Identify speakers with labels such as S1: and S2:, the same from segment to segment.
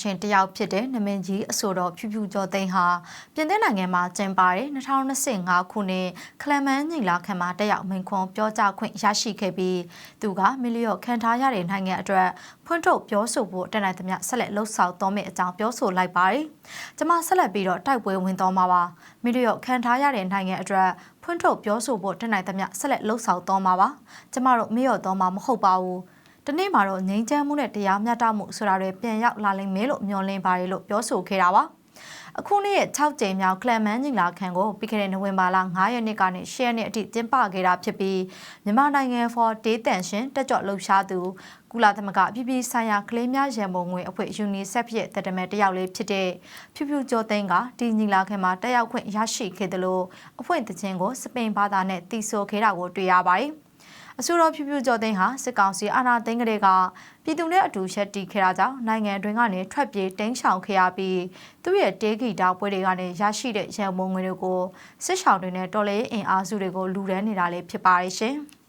S1: ရှင်တယောက်ဖြစ်တဲ့နမင်ကြီးအဆိုတော်ဖြူဖြူကျော်သိန်းဟာပြင်သစ်နိုင်ငံမှာကျင်းပတဲ့2025ခုနှစ်ခလမန်းညီလာခံမှာတက်ရောက်မိန့်ခွန်းပြောကြားခွင့်ရရှိခဲ့ပြီးသူကမီလီယောခံထားရတဲ့နိုင်ငံအတွက်ဖွင့်ထုတ်ပြောဆိုဖို့တက်နိုင်သမျှဆက်လက်လှုပ်ဆောင်တော်မယ့်အကြောင်းပြောဆိုလိုက်ပါတယ်။ကျွန်မဆက်လက်ပြီးတော့တိုက်ပွဲဝင်တော်မှာပါ။မီလီယောခံထားရတဲ့နိုင်ငံအတွက်ဖွင့်ထုတ်ပြောဆိုဖို့တက်နိုင်သမျှဆက်လက်လှုပ်ဆောင်တော်မှာပါ။ကျွန်မတို့မေ့လျော့တော်မှာမဟုတ်ပါဘူး။ တနေ့မှာတော့ငြိမ်းချမ်းမှုနဲ့တရားမျှတမှုဆိုတာတွေပြန်ရောက်လာလိမ့်မယ်လို့မျှော်လင့်ပါတယ်လို့ပြောဆိုခဲ့တာပါအခုနေ့ရဲ့6ကြိမ်မြောက်ကလမန်ညီလာခံကိုပြီးခဲ့တဲ့နိုဝင်ဘာလ9ရက်နေ့ကနေ10ရက်နေ့အထိကျင်းပခဲ့တာဖြစ်ပြီးမြန်မာနိုင်ငံ for Day တန်ရှင်တက်ကြွလှုပ်ရှားသူကုလသမဂ္ဂပြည်ပြည်ဆိုင်ရာကလေးများရန်ပုံငွေအဖွဲ့ UNICEF ရဲ့တတမဲတယောက်လေးဖြစ်တဲ့ဖြူဖြူကျော်သိန်းကဒီညီလာခံမှာတက်ရောက်ခွင့်ရရှိခဲ့တယ်လို့အဖွဲ့တခြင်းကိုစပိန်ဘာသာနဲ့တီးဆိုခဲ့တာကိုတွေ့ရပါတယ်။ အဆိုတော်ဖြူဖြူကျော်သိန်းဟာစစ်ကောင်စီအာဏာသိမ်းကလေးကပြည်သူနဲ့အတူရက်တီခဲ့တာကြောင့်နိုင်ငံအတွင်းကနေထွက်ပြေးတင်းရှောင်ခဲ့ရပြီးသူ့ရဲ့တေးဂီတာပွဲတွေကနေရရှိတဲ့ရန်ပုံငွေတွေကိုစစ်ရှောင်တွေနဲ့တော်လေးအင်အားစုတွေကိုလူဒန်းနေတာလည်းဖြစ်ပါတယ်ရှင်။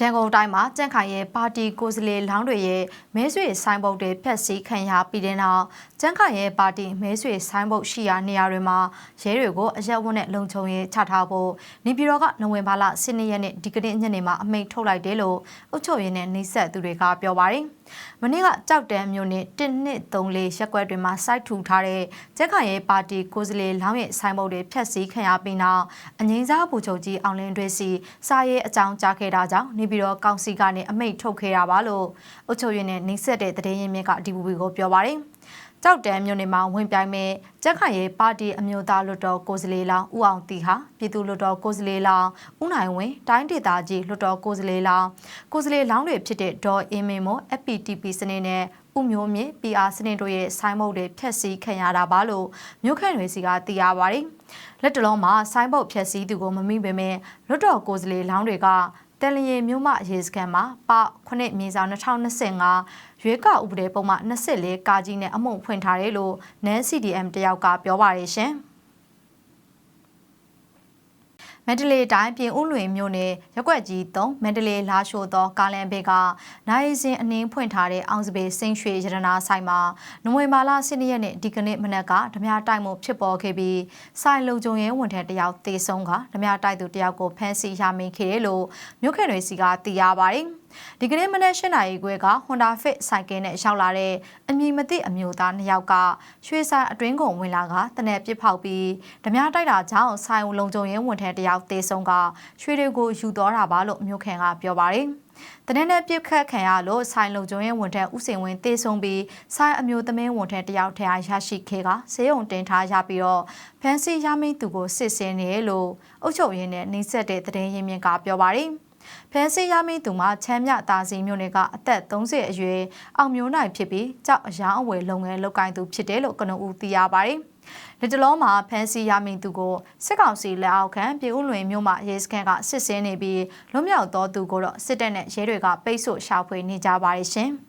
S1: ရန်ကုန်တိုင်းမှာကြန့်ခိုင်ရဲ့ပါတီကိုယ်စားလှယ်လောင်းတွေရဲ့မဲဆွေဆိုင်ဘုတ်တွေဖျက်ဆီးခံရပြီးတဲ့နောက်ကြန့်ခိုင်ရဲ့ပါတီမဲဆွေဆိုင်ဘုတ်ရှိရာနေရာတွေမှာရဲတွေကိုအရက်ဝတ်နဲ့လုံခြုံရေးချထားဖို့နေပြည်တော်ကနိုဝင်ဘာလ12ရက်နေ့ဒီကနေ့ညနေမှာအမိန့်ထုတ်လိုက်တယ်လို့အုပ်ချုပ်ရေးနဲ့နှိဆက်သူတွေကပြောပါတယ်။ မနေ့ကကြောက်တန်းမြို့နယ်1234ရက်ကွက်တွေမှာစိုက်ထူထားတဲ့ကျက်ခိုင်ရဲ့ပါတီကိုယ်စားလှယ်လောင်းရဲ့ဆိုင်ဘုတ်တွေဖျက်ဆီးခံရပြီးနောက်အငိမ့်စားဘူချုပ်ကြီးအောင်လင်းတွေစီစာရေးအကြောင်းကြားခဲ့တာကြောင့်နေပြည်တော်ကောင်စီကနေအမိန့်ထုတ်ခဲ့တာပါလို့အုပ်ချုပ်ရေးနဲ့နှိဆက်တဲ့တရင်ရင်းမြစ်ကဒီဘူဘီကိုပြောပါတယ် ကြောက်တန်းမြို့နယ်မှာဝင်ပြိုင်မဲ့ကြက်ခိုင်ရဲ့ပါတီအမျိုးသားလွှတ်တော်ကိုယ်စားလှယ်လောင်းဦးအောင်တီဟာပြည်သူလွှတ်တော်ကိုယ်စားလှယ်လောင်းဦးနိုင်ဝင်းတိုင်းဒေသကြီးလွှတ်တော်ကိုယ်စားလှယ်လောင်းကိုယ်စားလှယ်လောင်းတွေဖြစ်တဲ့ဒေါ်အင်းမင်းမို့ FPTP စနစ်နဲ့ဥမျိုးမြင့် PR စနစ်တို့ရဲ့ဆိုင်းဘုတ်တွေဖျက်ဆီးခံရတာပါလို့မြို့ခန့်တွေစီကသိရပါတယ်။လက်တလုံးမှာဆိုင်းဘုတ်ဖျက်ဆီးသူကိုမမိပေမဲ့လွတ်တော်ကိုယ်စားလှယ်လောင်းတွေက တန်လျင်မြို့မရေစခန်းမှာပ9မြေဆောင်2025ရွေးကောက်ဥပဒေပုံမှ24ကာကြီးနဲ့အမှုဖွင့်ထားတယ်လို့နန်း CDM တယောက်ကပြောပါရရှင်။ မန္တလေးတိုင်းပြင်ဦးလွင်မြို့နယ်ရက်ွက်ကြီး3မန္တလေးလာရှိုသောကားလန်ဘေကနိုင်စင်အနှင်းဖွင့်ထားတဲ့အောင်စပေစိန်ရွှေရတနာဆိုင်မှာနိုဝင်ဘာလ12ရက်နေ့ဒီကနေ့မနက်ကဓမြတိုက်မှုဖြစ်ပေါ်ခဲ့ပြီးဆိုင်လုံခြုံရေးဝန်ထမ်းတယောက်တေဆုံးကဓမြတိုက်သူတယောက်ကိုဖမ်းဆီးရမိခဲ့တယ်လို့မြို့ခင်တွေစီကသိရပါတယ်။ ဒီကနေ့မနေ့၈နာရီခွဲက Honda Fit ဆိုင်ကယ်နဲ့ရောက်လာတဲ့အမည်မသိအမျိုးသားနှစ်ယောက်ကရွှေဆိုင်အတွင်းကုန်ဝင်လာကတနက်ပစ်ဖောက်ပြီးဓမြတိုက်တာကြောင့်ဆိုင်လုံခြုံရေးဝန်ထမ်းတယောက်တေဆုံးကရွှေတွေကိုယူတော်တာပါလို့မြို့ခင်ကပြောပါတယ်တနက်နေ့ပြစ်ခတ်ခံရလို့ဆိုင်လုံကျုံရဲ့ဝန်ထမ်းဦးစင်ဝင်းတေဆုံးပြီးဆိုင်အမျိုးသမင်းဝန်ထမ်းတယောက်ထရရရှိခဲ့ကဈေးုံတင်ထားရပြီးတော့ဖန်စီရမင်းသူကိုစစ်ဆင်းနေလို့အုပ်ချုပ်ရေးနဲ့နှိစက်တဲ့တရင်ရင်းမြစ်ကပြောပါတယ်။ ဖမ်းဆီးရမိသူမှာချမ်းမြတာစီမျိုးနယ်ကအသက်30အရွယ်အောင်မျိုးနိုင်ဖြစ်ပြီးကြောက်အရာအဝယ်လုပ်ငန်းလုပ်ကိုင်သူဖြစ်တယ်လို့ကနဦးသိရပါတယ်။လက်တလုံးမှာဖမ်းဆီးရမိသူကိုစစ်ကောင်စီလက်အောက်ခံပြည်ဦးလွင်မြို့မှာရဲစခန်းကစစ်ဆေးနေပြီးလွတ်မြောက်သောသူကိုတော့စစ်တပ်နဲ့ရဲတွေကပိတ်ဆို့ရှာဖွေနေကြပါတယ်ရှင်။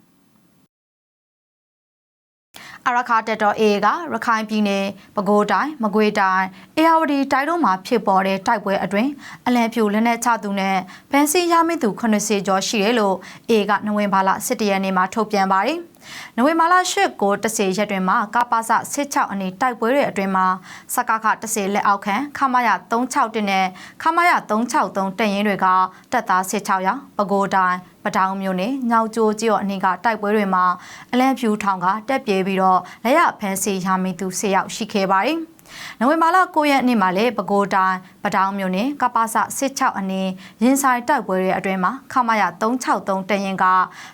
S1: အရခါတက်တော် A ကရခိုင်ပြည်နယ်ပဲခူးတိုင်းမကွေးတိုင်းအေရဝတီတိုင်းတို့မှာဖြစ်ပေါ်တဲ့တိုက်ပွဲအတွင်းအလံဖြူလက်နက်ချသူနဲ့ဗန်စီရမိသူ80ကျော်ရှိတယ်လို့ A ကနိုဝင်ဘာလ17ရက်နေ့မှာထုတ်ပြန်ပါတယ်။နိုဝင်ဘာလ8ကို10ရက်တွင်မှာကပါစ16အနေတိုက်ပွဲတွေအတွင်းမှာစကခ10လက်အောက်ခံခမရ361နဲ့ခမရ363တရင်တွေကတပ်သား16ယောက်ပဲခူးတိုင်းပတောင်မြို့နယ်ညောင်ကျိုးကျော်အနီးကတိုက်ပွဲတွေမှာအလန့်ဖြူထောင်ကတက်ပြေးပြီးတော့လက်ရဖမ်းဆီးရမိသူ10ယောက်ရှိခဲ့ပါတယ်။ နိုဝင်ဘာလ9ရက်နေ့မှာလည်းပဲခူးတိုင်းပတောင်မြို့နယ်ကပ္ပစ16အနည်းရင်ဆိုင်တိုက်ပွဲတွေအတွင်းမှာခမရ363တရင်က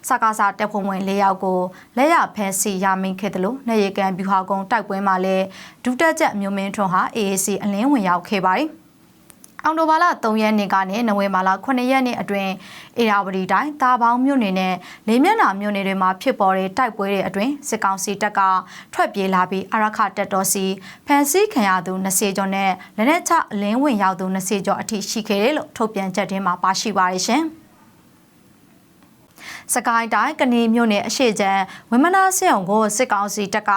S1: စကားစာတပ်ဖွဲ့ဝင်၄ယောက်ကိုလက်ရဖမ်းဆီးရမိခဲ့တယ်လို့နေရကန်ဗျူဟာကုန်းတိုက်ပွဲမှာလည်းဒုတက်ချက်မျိုးမင်းထွန်းဟာ AAC အလင်းဝင်ရောက်ခဲ့ပါတယ်။ အောင်တိုဘာလ3ရက်နေ့ကနေနိုဝင်ဘာလ9ရက်နေ့အတွင်းအေရာဝတီတိုင်းတာပေါင်းမြို့နယ်နဲ့လေးမျက်နှာမြို့နယ်တွေမှာဖြစ်ပေါ်တဲ့တိုက်ပွဲတွေအတွင်းစစ်ကောင်စီတပ်ကထွက်ပြေးလာပြီးအရခတပ်တော်စီဖန်ဆီးခံရသူ20ကျော်နဲ့လက်နက်ချအလင်းဝင်ရောက်သူ20ကျော်အထိရှိခဲ့တယ်လို့ထုတ်ပြန်ချက်ထဲမှာပါရှိပါရရှင်။ စကိုင်းတိုင်းကနေမြို့နယ်အရှိချမ်းဝင်းမနာစစ်အောင်ကိုစစ်ကောင်စီတပ်က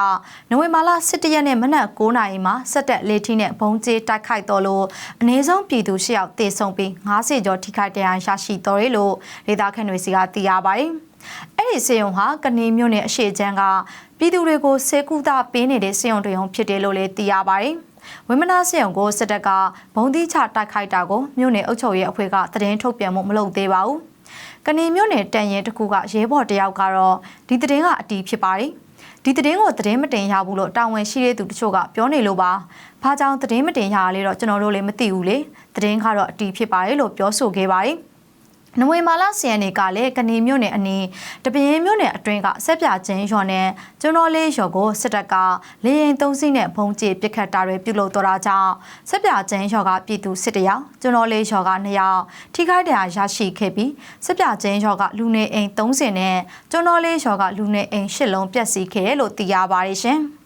S1: နိုဝင်ဘာလ17ရက်နေ့မနက်9:00နာရီမှာစက်တက်လေးထီးနဲ့ဘုံကျဲတိုက်ခိုက်တော်လို့အနည်းဆုံးပြည်သူ10ယောက်တေဆုံးပြီး90ကျော်ထိခိုက်ဒဏ်ရာရရှိတော်တယ်လို့ဒေသခံတွေစီကသိရပါတယ်။အဲ့ဒီစေယုံဟာကနေမြို့နယ်အရှိချမ်းကပြည်သူတွေကိုစေကူတာပေးနေတဲ့စေယုံတရုံဖြစ်တယ်လို့လည်းသိရပါတယ်။ဝိမနာစေယုံကိုစစ်တပ်ကဘုံတိချတိုက်ခိုက်တာကိုမြို့နယ်အုပ်ချုပ်ရေးအဖွဲ့ကသတင်းထုတ်ပြန်မှုမလုပ်သေးပါဘူး။ ကနေမြို့နယ်တန်ရင်တစ်ခုကရဲဘော်တယောက်ကတော့ဒီသတင်းကအတီးဖြစ်ပါတယ်။ဒီသတင်းကိုသတင်းမတင်ရဘူးလို့တာဝန်ရှိတဲ့သူတချို့ကပြောနေလို့ပါ။ဘာကြောင့်သတင်းမတင်ရလဲတော့ကျွန်တော်တို့လည်းမသိဘူးလေ။သတင်းကတော့အတီးဖြစ်ပါတယ်လို့ပြောဆိုခဲ့ပါတယ်။ နဝင်မာလာစီယန်နေကလည်းကနေမြို့နယ်အနီးတပင်းမြို့နယ်အတွင်းကဆက်ပြချင်းရွာနဲ့ကျွန်းတော်လေးရွာကိုစစ်တပ်ကလေရင်သုံးစီးနဲ့ဘုံကျစ်ပစ်ခတ်တာတွေပြုလုပ်တော့တာကြောင့်ဆက်ပြချင်းရွာကပြည်သူစစ်တယောက်ကျွန်းတော်လေးရွာက2ယောက်ထိခိုက်ဒဏ်ရာရရှိခဲ့ပြီးဆက်ပြချင်းရွာကလူနေအိမ်30နဲ့ကျွန်းတော်လေးရွာကလူနေအိမ်10လုံးပျက်စီးခဲ့တယ်လို့သိရပါတယ်ရှင်။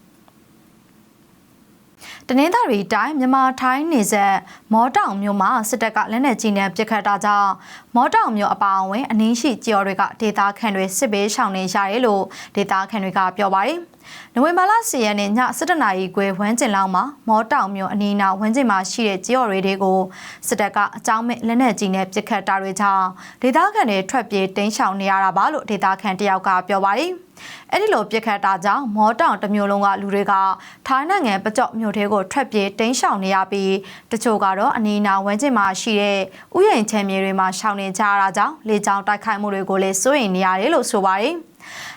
S1: တနင်္သာရီတိုင်းမြန်မာထိုင်းနေဆက်မောတောင်မြို့မှာစစ်တပ်ကလက်နက်ကြီးနဲ့ပစ်ခတ်တာကြောင့်မောတောင်မြို့အပါအဝင်အနည်းရှိကြော်တွေကဒေသခံတွေစစ်ဘေးရှောင်နေရတယ်လို့ဒေသခံတွေကပြောပါတယ်။နိုဝင်ဘာလ10ရက်နေ့ည7:00နာရီခွဲဝန်းကျင်လောက်မှာမောတောင်မြို့အနီးနားဝန်းကျင်မှာရှိတဲ့ကြော်တွေတွေကိုစစ်တပ်ကအကြောင်းမဲ့လက်နက်ကြီးနဲ့ပစ်ခတ်တာတွေကြောင့်ဒေသခံတွေထွက်ပြေးတိမ်းရှောင်နေရတာပါလို့ဒေသခံတယောက်ကပြောပါတယ်။ အဲ့ဒီလိုပြစ်ခတ်တာကြောင့်မောတောင်တစ်မျိုးလုံးကလူတွေကထိုင်းနိုင်ငံပကြော့မြို့ထဲကိုထွက်ပြေးတိမ်းရှောင်နေရပြီးတချို့ကတော့အနီးနားဝန်းကျင်မှာရှိတဲ့ဥယျာဉ်ချမ်းမြေတွေမှာရှောင်နေကြရတာကြောင့်လေကြောင်းတိုက်ခိုက်မှုတွေကိုလည်းစိုးရိမ်နေရတယ်လို့ဆိုပါတယ်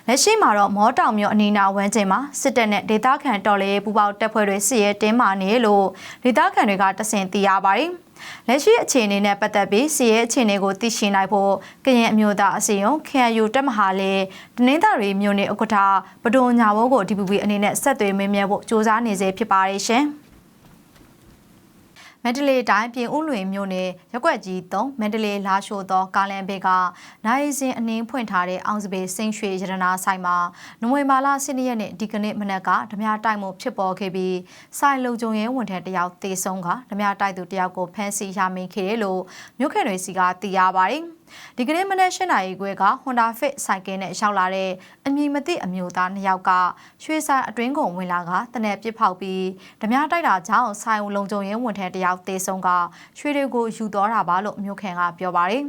S1: လက်ရှိမှာတော့မောတောင်မြို့အနီးနားဝန်းကျင်မှာစစ်တပ်နဲ့ဒေသခံတော်လှန်ရေးပူးပေါင်းတပ်ဖွဲ့တွေစစ်ရဲတင်းမာနေလို့ဒေသခံတွေကတဆင်သိရပါတယ်။ လက်ရှိအခြေအနေနဲ့ပတ်သက်ပြီးစီရဲအခြေအနေကိုသိရှိနိုင်ဖို့ကရင်အမျိုးသားအစည်းအရုံး KNU တက်မဟာလေတနင်္သာရီမြို့နယ်ဥက္ကဋ္ဌပဒိုညာဘောကို DPP အနေနဲ့ဆက်သွယ်မင်းမြတ်ဖို့စ조사နေစေဖြစ်ပါတယ်ရှင်။ မန္တလေးတိုင်းပြင်ဦးလွင်မြို့နယ်ရက်ွက်ကြီး3မန္တလေးလာရှိုသောကားလန်ဘေကနိုင်စင်အနှင်းဖွင့်ထားတဲ့အောင်စပေစိန်ရွှေရတနာဆိုင်မှာနွေမာလာစနေရက်နေ့ဒီကနေ့မနက်ကဓမြတိုက်မှုဖြစ်ပေါ်ခဲ့ပြီးဆိုင်လုံကျုံရဲဝန်ထမ်းတယောက်တေဆုံးကဓမြတိုက်သူတယောက်ကိုဖမ်းဆီးရမိခဲ့တယ်လို့မြို့ခင်တွေစီကသိရပါတယ်။ ဒီကနေ့မနက်၈နာရီခွဲက Honda Fit ဆိုင်ကယ်နဲ့ရောက်လာတဲ့အမည်မသိအမျိုးသားနှစ်ယောက်ကရွှေဆိုင်အတွင်းကုန်ဝင်လာကတနက်ပစ်ဖောက်ပြီးဓမြတိုက်တာကြောင့်ဆိုင်လုံကြုံရင်းဝန်ထမ်းတယောက်တေဆုံးကရွှေတွေကိုယူတော်တာပါလို့မြို့ခံကပြောပါတယ်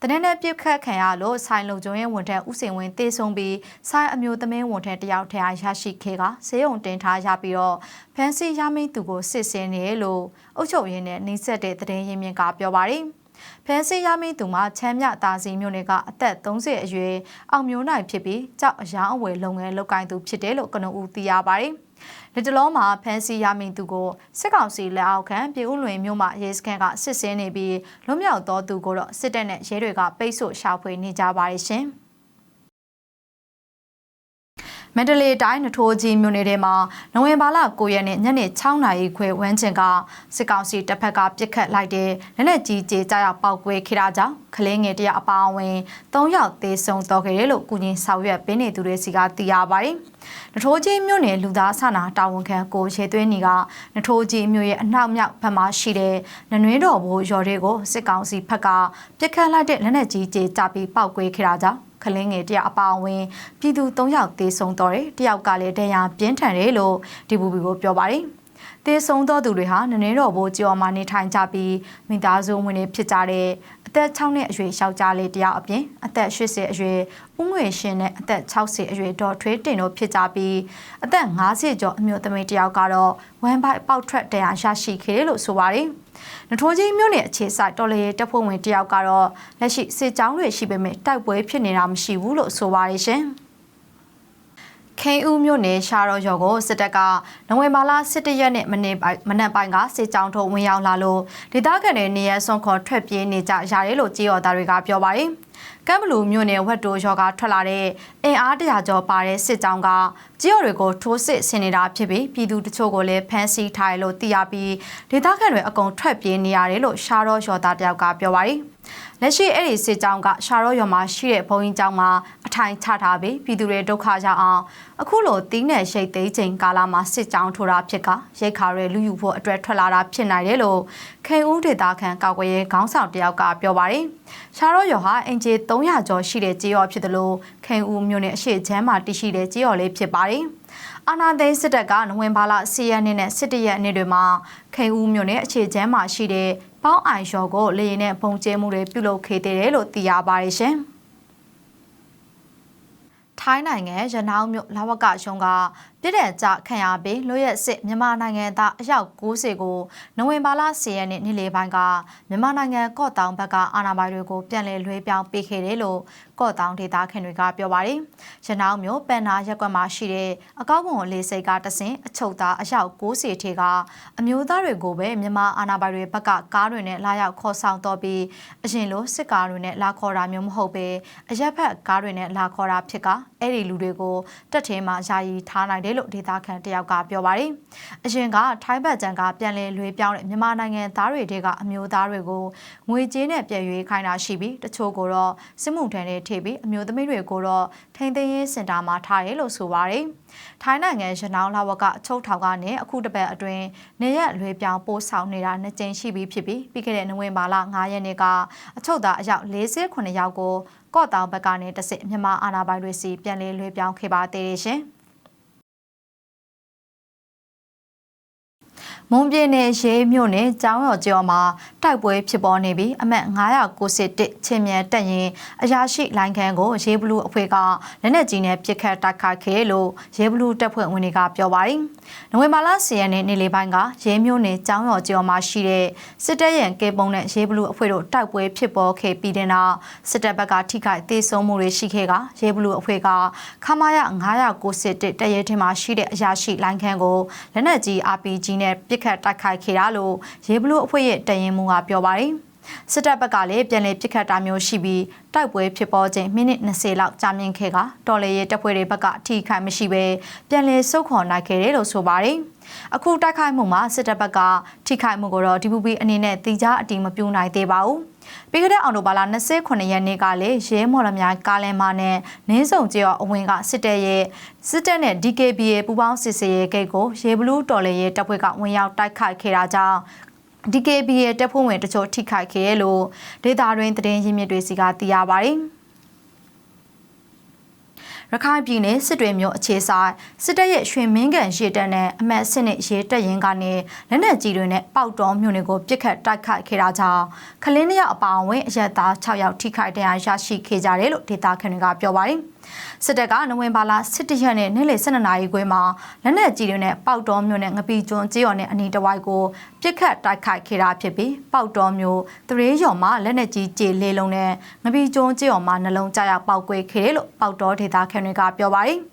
S1: တနက်နဲ့ပြစ်ခတ်ခံရလို့ဆိုင်လုံကျုံရဲ့ဝန်ထမ်းဦးစင်ဝင်းတေဆုံးပြီးဆိုင်အမျိုးသမင်းဝန်ထမ်းတယောက်ထရရရှိခဲ့ကဈေးုံတင်ထားရပြီးတော့ဖန်စီရမင်းသူကိုစစ်ဆင်းနေလို့အုပ်ချုပ်ရေးနဲ့နှိစက်တဲ့တရင်ရင်းမြင့်ကပြောပါတယ်။ ဖမ်းဆီးရမိသူမှာချမ်းမြတာစီမြို့နယ်ကအသက်30အရွယ်အောင်မျိုးနိုင်ဖြစ်ပြီးကြောက်အရာအဝယ်လုပ်ငန်းလုပ်ကိုင်သူဖြစ်တယ်လို့ကနဦးသိရပါတယ်။လက်တလုံးမှာဖမ်းဆီးရမိသူကိုစစ်ကောင်စီလက်အောက်ခံပြည်ဦးလွင်မြို့မှာရဲစခန်းကစစ်ဆေးနေပြီးလွတ်မြောက်သောသူကိုတော့စစ်တပ်နဲ့ရဲတွေကပိတ်ဆို့ရှာဖွေနေကြပါတယ်ရှင်။ မန္တလေးတိုင်းနထိုးကြီးမြို့နယ်ထဲမှာနိုဝင်ဘာလ9ရက်နေ့ညနေ6နာရီခွဲဝန်းကျင်ကစစ်ကောင်စီတပ်ဖက်ကပစ်ခတ်လိုက်တဲ့လက်နက်ကြီးကြေကြားရောက်ပောက်ကွဲခဲ့တာကြောင့်ကလေးငယ်တယောက်အပါအဝင်3ယောက်သေဆုံးတော့ခဲ့တယ်လို့ကုညီဆောင်ရွက်ပေးနေသူတွေစီကသိရပါတယ်။နထိုးကြီးမြို့နယ်လူသားဆနာတာဝန်ခံကိုရေသွင်းနီကနထိုးကြီးမြို့ရဲ့အနောက်မြောက်ဘက်မှာရှိတဲ့နနွေးတော်ဘိုးရော်တွေကိုစစ်ကောင်စီဖက်ကပစ်ခတ်လိုက်တဲ့လက်နက်ကြီးကြေကြပြီးပောက်ကွဲခဲ့တာကြောင့် ခလင်းငယ်တယောက်အပါအဝင်ပြည်သူ၃ယောက်သေဆုံးတော့တယ်တယောက်ကလည်းဒဏ်ရာပြင်းထန်တယ်လို့ဒီဘူဘီကိုပြောပါတယ်သေဆုံးသောသူတွေဟာနနေတော်ဘိုးကျော်မှာနေထိုင်ကြပြီးမိသားစုဝင်တွေဖြစ်ကြတဲ့အ သက်6နှစ်အရွယ်ယောက်ျားလေးတယောက်အပြင်အသက်80အရွယ်ဦးငွေရှင်နဲ့အသက်60အရွယ်ဒေါ်ထွေးတင်တို့ဖြစ်ကြပြီးအသက်50ကျော်အမျိုးသမီးတယောက်ကတော့ဝမ်ဘိုက်ပေါက်ထွက်တရားရရှိခဲ့တယ်လို့ဆိုပါတယ်။နထိုးကြီးမြို့နယ်အခြေစိုက်တော်လရေးတပ်ဖွဲ့ဝင်တယောက်ကတော့လက်ရှိစစ်ကြောင်းတွေရှိပေမဲ့တိုက်ပွဲဖြစ်နေတာမရှိဘူးလို့ဆိုပါတယ်ရှင်။ ခိန်ဦးမြို့နယ်ရှားတော်ရော်ကိုစစ်တပ်ကနိုဝင်ဘာလ17ရက်နေ့မနေ့ပိုင်းမနက်ပိုင်းကစစ်ကြောင်းထုတ်ဝင်ရောက်လာလို့ဒေသခံတွေနေရဆွန်ခေါ်ထွက်ပြေးနေကြရတယ်လို့ကြေးရော်သားတွေကပြောပါတယ်။ကမ်ဘလူမြို့နယ်ဝက်တိုရောကထွက်လာတဲ့အင်အားတရာကျော်ပါတဲ့စစ်ကြောင်းကကြေးရော်တွေကိုထိုးစစ်ဆင်နေတာဖြစ်ပြီးပြည်သူတချို့ကိုလည်းဖမ်းဆီးထားတယ်လို့သိရပြီးဒေသခံတွေအကုန်ထွက်ပြေးနေရတယ်လို့ရှားတော်ရော်သားတယောက်ကပြောပါတယ်။လက်ရှိအဲ့ဒီစစ်ကြောင်းကရှာရော့ရွာမှာရှိတဲ့ဘုံကြီးကျောင်းမှာအ ထိုင်ချထားပြီးပြည်သူတွေဒုက္ခရောက်အောင်အခုလိုတင်းနဲ့ရှိတ်သိမ်းချိန်ကာလမှာစစ်ကြောင်းထိုးတာဖြစ်ကရိတ်ခါရဲလူယူဖို့အတွက်ထွက်လာတာဖြစ်နိုင်တယ်လို့ခေဦးဒေတာခန်ကောက်ွယ်ရေးခေါင်းဆောင်တယောက်ကပြောပါတယ်။ရှာရော့ရွာဟာအင်ဂျီ300ကျော်ရှိတဲ့ကြေးရော်ဖြစ်တယ်လို့ခေဦးမြို့နယ်အရှိချမ်းမှာတည်ရှိတဲ့ကြေးရော်လေးဖြစ်ပါတယ်။အာနာသိန်းစစ်တပ်ကနိုဝင်ဘာလ10ရက်နေ့နဲ့17ရက်နေ့တွေမှာခိန်ဦးမြို့နယ်အခြေချမ်းမှာရှိတဲ့ပေါင်းအိုင်ရော်ကိုလေရင်နဲ့ပုံကျဲမှုတွေပြုလုပ်ခဲ့တယ်လို့သိရပါတယ်ရှင်။ ထိုင်းနိုင်ငံရနောင်းမြို့လာဝကရှုံးကပြည်တဲ့ကြခံရပြီးလွရက်စစ်မြန်မာနိုင်ငံသားအယောက်90ကိုနိုဝင်ဘာလ10ရက်နေ့နေ့လယ်ပိုင်းကမြန်မာနိုင်ငံကော့တောင်ဘက်ကအာဏာပိုင်တွေကိုပြန်လည်လွှဲပြောင်းပေးခဲ့တယ်လို့ကော့တောင်ဒေသခံတွေကပြောပါတယ်။ရနောင်းမြို့ပန်နာရက်ကွက်မှာရှိတဲ့အကောက်ခွန်လေးစိတ်ကတဆင်အချုပ်သားအယောက်90ထေကအမျိုးသားတွေကိုပဲမြန်မာအာဏာပိုင်တွေဘက်ကကားတွေနဲ့လာရောက်ခေါ်ဆောင်တော့ပြီးအရင်လိုစစ်ကားတွေနဲ့လာခေါ်တာမျိုးမဟုတ်ပဲအရက်ဖက်ကားတွေနဲ့လာခေါ်တာဖြစ်က အဲ့ဒီလူတွေကိုတက်ထဲမှာယာယီထားနိုင်တယ်လို့ဒေသခံတယောက်ကပြောပါတယ်။အရင်ကထိုင်းဘက်ကျန်ကပြန်လည်လွေပြောင်းတဲ့မြန်မာနိုင်ငံသားတွေတဲကအမျိုးသားတွေကိုငွေကြေးနဲ့ပြည့်ရွေးခိုင်းတာရှိပြီးတချို့ကိုတော့စစ်မှုထမ်းတွေထိပြီးအမျိုးသမီးတွေကိုတော့ထိန်းသိမ်းရေးစင်တာမှာထားရဲလို့ဆိုပါတယ်။ထိုင်းနိုင်ငံရနောင်းလာဝကအချုပ်ထောင်ကနေအခုတပတ်အတွင်းနေရက်လွေပြောင်းပို့ဆောင်နေတာနှစ်ကြိမ်ရှိပြီးဖြစ်ပြီးပြီးခဲ့တဲ့နိုဝင်ဘာလ9ရက်နေ့ကအချုပ်သားအယောက်48ယောက်ကို ကော့တောင်ဘက်ကနေတစစ်မြန်မာအာဏာပိုင်တွေစီပြန်လည်လွှဲပြောင်းခဲ့ပါသေးတယ်ရှင်။ မွန်ပြည်နယ်ရေးမြို့နယ်ကျောင်းရော်ကျော်မှာတိုက်ပွဲဖြစ်ပေါ်နေပြီးအမတ်991ချင်းမြန်တက်ရင်အရာရှိလိုင်ခံကိုရေးဘလူးအဖွဲ့ကလက်နက်ကြီးနဲ့ပစ်ခတ်တိုက်ခိုက်ခဲ့လို့ရေးဘလူးတပ်ဖွဲ့ဝင်တွေကပြောပါတယ်။နိုဝင်ဘာလ10ရက်နေ့နေ့လယ်ပိုင်းကရေးမြို့နယ်ကျောင်းရော်ကျော်မှာရှိတဲ့စစ်တပ်ရဲ့ကေပုံနဲ့ရေးဘလူးအဖွဲ့တို့တိုက်ပွဲဖြစ်ပေါ်ခဲ့ပြီးတဲ့နောက်စစ်တပ်ဘက်ကထိခိုက်ဒေဆုံးမှုတွေရှိခဲ့ကရေးဘလူးအဖွဲ့ကခမာယ991တရဲထင်းမှာရှိတဲ့အရာရှိလိုင်ခံကိုလက်နက်ကြီး RPG နဲ့ပစ်ခတ်တိုက်ခိုက်ခဲ့တာလို့ရေဘလူးအဖွဲ့ရဲ့တရင်မှုကပြောပါတယ်။စစ်တပ်ဘက်ကလည်းပြန်လည်ပစ်ခတ်တာမျိုးရှိပြီးတိုက်ပွဲဖြစ်ပေါ်ချိန်မိနစ်20လောက်ကြာမြင့်ခဲ့ကတော်လေရဲ့တပ်ဖွဲ့တွေဘက်ကအထိခိုက်မရှိပဲပြန်လည်ဆုတ်ခွာနိုင်ခဲ့တယ်လို့ဆိုပါတယ်။ အခုတိုက်ခိုက်မှုမှာစစ်တပ်ဘက်ကထိခိုက်မှုကိုတော့ DPP အနေနဲ့တိကျအတိမပြုနိုင်သေးပါဘူး။ပြီးခဲ့တဲ့အောက်တိုဘာလ29ရက်နေ့ကလည်းရဲမော်လမြိုင်ကားလန်မာနဲ့နင်းစုံကျော်အဝင်ကစစ်တပ်ရဲ့စစ်တပ်နဲ့ DKBA ပူးပေါင်းစစ်ဆေးရေးဂိတ်ကိုရေဘလူးတော်လေရဲ့တပ်ဖွဲ့ကဝင်ရောက်တိုက်ခိုက်ခဲ့တာကြောင့် DKBA တပ်ဖွဲ့ဝင်တချို့ထိခိုက်ခဲ့ရလို့ဒေတာတွင်သတင်းရင်းမြစ်တွေစီကသိရပါတယ်။ ရခိုင်ပြည်နယ်စစ်တွေမြို့အခြေဆိုင်စစ်တပ်ရဲ့ရွှေမင်းကန်ရေတပ်နဲ့အမတ်စစ်နဲ့ရေတပ်ရင်ကနေလက်နက်ကြီးတွေနဲ့ပေါက်တော်မြို့နယ်ကိုပစ်ခတ်တိုက်ခိုက်ခဲ့တာကြောင့်ခလင်းတရအပါအဝင်အရက်သား6ယောက်ထိခိုက်ဒဏ်ရာရရှိခဲ့ကြတယ်လို့ဒေသခံတွေကပြောပါတယ်။ စစ်တပ်ကနိုဝင်ဘာလ17ရက်နေ့နေ့လယ်12နာရီခွဲမှာလက်နက်ကြီးတွေနဲ့ပေါက်တော်မြို့နဲ့ငပီကျွန်းကျေးရွာနဲ့အနီးတစ်ဝိုက်ကိုပစ်ခတ်တိုက်ခိုက်ခဲ့တာဖြစ်ပြီးပေါက်တော်မြို့တရေရွာမှာလက်နက်ကြီးကြေလေးလုံးနဲ့ငပီကျွန်းကျေးရွာမှာနှလုံးကျရောက်ပောက်ကွဲခဲ့တယ်လို့ပေါက်တော်ဒေသခံတွေကပြောပါတယ်။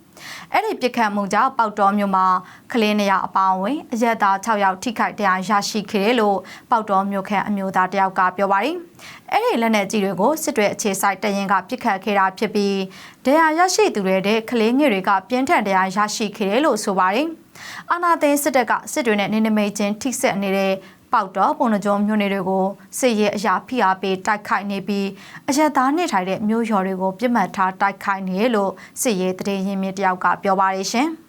S1: အဲ့ဒီပြစ်ခတ်မှုကြောင့်ပေါက်တော်မြို့မှာကလေးနှစ်ယောက်အပါအဝင်အရက်သား6ယောက်ထိခိုက်တရားရရှိခဲ့တယ်လို့ပေါက်တော်မြို့ခန့်အမျိုးသားတယောက်ကပြောပါတယ်။အဲ့ဒီလက်နက်ကြီးတွေကိုစစ်တွေအခြေစိုက်တရင်ကပြစ်ခတ်ခဲ့တာဖြစ်ပြီးတရားရရှိသူတွေတဲ့ကလေးငယ်တွေကပြင်းထန်တရားရရှိခဲ့တယ်လို့ဆိုပါတယ်။အာနာသိန်းစစ်တပ်ကစစ်တွေနဲ့နေနမိတ်ချင်းထိဆက်နေတဲ့ ပေါက်တော့ပုံနှကြုံမြို့နယ်တွေကိုစစ်ရေးအရာဖိအားပေးတိုက်ခိုက်နေပြီးအရက်သားနေထိုင်တဲ့မြို့ရွာတွေကိုပြစ်မှတ်ထားတိုက်ခိုက်နေလို့စစ်ရေးတရေရင်မြစ်တယောက်ကပြောပါရရှင်။